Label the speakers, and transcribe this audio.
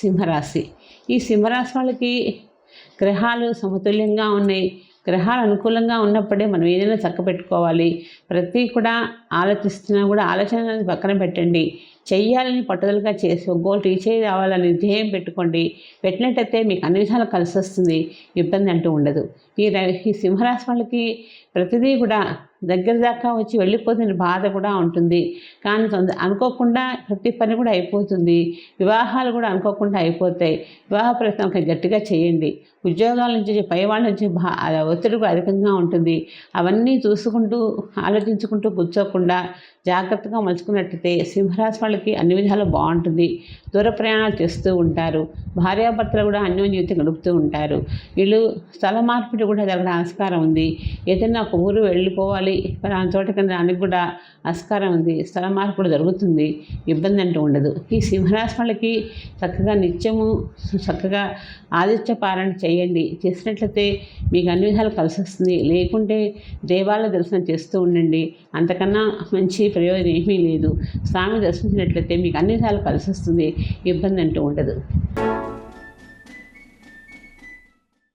Speaker 1: సింహరాశి. ఈ సింహరాశి వాళ్ళకి గ్రహాలు సమతుల్యంగా ఉన్నాయి. గ్రహాలు అనుకూలంగా ఉన్నప్పుడే మనం ఏదైనా చక్క పెట్టుకోవాలి ప్రతి కూడా ఆలోచిస్తున్నా కూడా ఆలోచన పక్కన పెట్టండి. చేయాలని పట్టుదలగా చేసి ఒక గోల్ రీచ్ అయ్యి రావాలని ధ్యేయం పెట్టుకోండి. పెట్టినట్టయితే మీకు అన్ని విధాలు కలిసి వస్తుంది. ఇబ్బంది అంటూ ఉండదు. ఈ ఈ సింహరాశి వాళ్ళకి ప్రతిదీ కూడా దగ్గర దాకా వచ్చి వెళ్ళిపోతున్న బాధ కూడా ఉంటుంది. కానీ తొంద- అనుకోకుండా ప్రతి పని కూడా అయిపోతుంది. వివాహాలు కూడా అనుకోకుండా అయిపోతాయి. వివాహ ప్రయత్నం ఒక గట్టిగా చేయండి. ఉద్యోగాల నుంచి పై వాళ్ళ నుంచి బా ఒత్తిడి కూడా అధికంగా ఉంటుంది. అవన్నీ చూసుకుంటూ ఆలోచించుకుంటూ కూర్చోకుండా జాగ్రత్తగా మలుచుకున్నట్టయితే సింహరాశి వాళ్ళకి అన్ని విధాలు బాగుంటుంది. దూర ప్రయాణాలు చేస్తూ ఉంటారు. భార్యాభర్తలు కూడా అన్యోన్య జీవితం గడుపుతూ ఉంటారు. వీళ్ళు స్థల మార్పిడి కూడా జరగడం ఆస్కారం ఉంది. ఏదైనా ఒక ఊరు వెళ్ళిపోవాలి. పలానా చోటకి దానికి కూడా ఆస్కారం ఉంది. స్థల మార్పిడి జరుగుతుంది. ఇబ్బంది అంటూ ఉండదు. ఈ సింహరాశి వాళ్ళకి చక్కగా నిత్యము చక్కగా ఆదిత్య పారాయణ చేయండి. చేసినట్లయితే మీకు అన్ని విధాలు కలిసి వస్తుంది. లేకుంటే దేవాలయ దర్శనం చేస్తూ ఉండండి. అంతకన్నా మంచి ప్రయోజనం ఏమీ లేదు. స్వామి చేసుకున్నట్లయితే మీకు అన్నిసార్లు కలిసి వస్తుంది. ఇబ్బంది అంటూ ఉండదు.